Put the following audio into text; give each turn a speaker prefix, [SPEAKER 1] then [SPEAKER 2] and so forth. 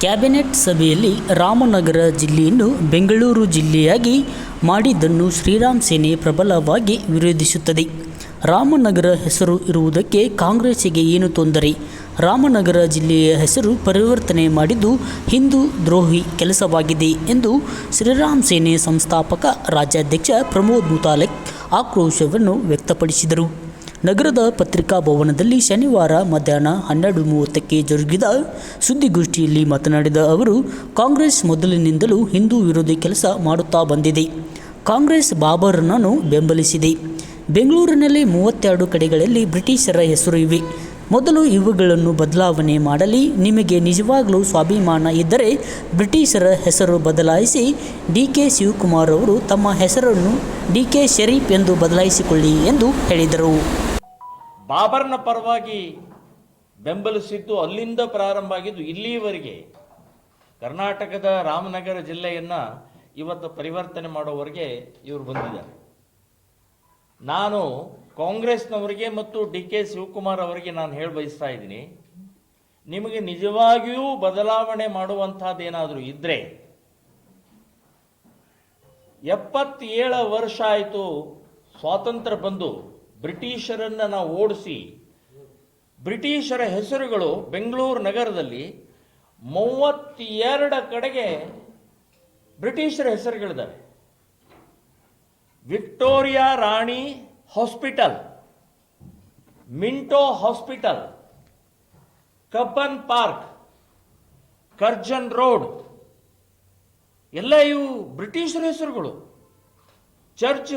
[SPEAKER 1] Cabinet ಸಭೆಯಲ್ಲಿ ರಾಮನಗರ ಜಿಲ್ಲೆಯನ್ನು ಬೆಂಗಳೂರು ಜಿಲ್ಲೆಯಾಗಿ ಮಾಡಿದ್ದನ್ನು ಶ್ರೀರಾಮ್ ಸೇನೆ ಪ್ರಬಲವಾಗಿ ವಿರೋಧಿಸುತ್ತದೆ. ರಾಮನಗರ ಹೆಸರು ಇರುವುದಕ್ಕೆ ಕಾಂಗ್ರೆಸ್ಸಿಗೆ ಏನು ತೊಂದರೆ? ರಾಮನಗರ ಜಿಲ್ಲೆಯ ಹೆಸರು ಪರಿವರ್ತನೆ ಮಾಡಿದ್ದು ಹಿಂದೂ ದ್ರೋಹಿ ಕೆಲಸವಾಗಿದೆ ಎಂದು ಶ್ರೀರಾಮ್ ಸೇನೆ ಸಂಸ್ಥಾಪಕ ರಾಜ್ಯಾಧ್ಯಕ್ಷ ಪ್ರಮೋದ್ ಮುತಾಲಿಕ್ ಆಕ್ರೋಶವನ್ನು ವ್ಯಕ್ತಪಡಿಸಿದರು. ನಗರದ ಪತ್ರಿಕಾ ಭವನದಲ್ಲಿ ಶನಿವಾರ ಮಧ್ಯಾಹ್ನ ಹನ್ನೆರಡು ಮೂವತ್ತಕ್ಕೆ ಜರುಗಿದ ಸುದ್ದಿಗೋಷ್ಠಿಯಲ್ಲಿ ಮಾತನಾಡಿದ ಅವರು, ಕಾಂಗ್ರೆಸ್ ಮೊದಲಿನಿಂದಲೂ ಹಿಂದೂ ವಿರೋಧಿ ಕೆಲಸ ಮಾಡುತ್ತಾ ಬಂದಿದೆ. ಕಾಂಗ್ರೆಸ್ ಬಾಬರ್ನನ್ನು ಬೆಂಬಲಿಸಿದೆ. ಬೆಂಗಳೂರಿನಲ್ಲಿ ಮೂವತ್ತೆರಡು ಕಡೆಗಳಲ್ಲಿ ಬ್ರಿಟಿಷರ ಹೆಸರು ಇವೆ. ಮೊದಲು ಇವುಗಳನ್ನು ಬದಲಾವಣೆ ಮಾಡಲಿ. ನಿಮಗೆ ನಿಜವಾಗಲೂ ಸ್ವಾಭಿಮಾನ ಇದ್ದರೆ ಬ್ರಿಟಿಷರ ಹೆಸರು ಬದಲಾಯಿಸಿ ಡಿ ಕೆ ಶಿವಕುಮಾರ್ ಅವರು ತಮ್ಮ ಹೆಸರನ್ನು ಡಿ ಕೆ ಶರೀಫ್ ಎಂದು ಬದಲಾಯಿಸಿಕೊಳ್ಳಿ ಎಂದು ಹೇಳಿದರು.
[SPEAKER 2] ಬಾಬರ್ನ ಪರವಾಗಿ ಬೆಂಬಲಿಸಿದ್ದು ಅಲ್ಲಿಂದ ಪ್ರಾರಂಭ ಆಗಿದ್ದು ಇಲ್ಲಿಯವರೆಗೆ ಕರ್ನಾಟಕದ ರಾಮನಗರ ಜಿಲ್ಲೆಯನ್ನು ಇವತ್ತು ಪರಿವರ್ತನೆ ಮಾಡೋವರೆಗೆ ಇವರು ಬಂದಿದ್ದಾರೆ. ನಾನು ಕಾಂಗ್ರೆಸ್ನವರಿಗೆ ಮತ್ತು ಡಿ ಕೆ ಶಿವಕುಮಾರ್ ಅವರಿಗೆ ನಾನು ಹೇಳಿ ಬಯಸ್ತಾ ಇದ್ದೀನಿ, ನಿಮಗೆ ನಿಜವಾಗಿಯೂ ಬದಲಾವಣೆ ಮಾಡುವಂತಹದ್ದೇನಾದರೂ ಇದ್ರೆ ಎಪ್ಪತ್ತೇಳು ವರ್ಷ ಆಯಿತು ಸ್ವಾತಂತ್ರ್ಯ ಬಂದು ಬ್ರಿಟಿಷರನ್ನ ನಾವು ಓಡಿಸಿ, ಬ್ರಿಟಿಷರ ಹೆಸರುಗಳು ಬೆಂಗಳೂರು ನಗರದಲ್ಲಿ ಮೂವತ್ತೆರಡ ಕಡೆಗೆ ಬ್ರಿಟಿಷರ ಹೆಸರುಗಳಿದ್ದಾವೆ. ವಿಕ್ಟೋರಿಯಾ ರಾಣಿ hospital Minto hospital Cubbon park Curzon road ಎಲ್ಲ ಇವು ಬ್ರಿಟಿಷರ ಹೆಸರುಗಳು. ಚರ್ಚ್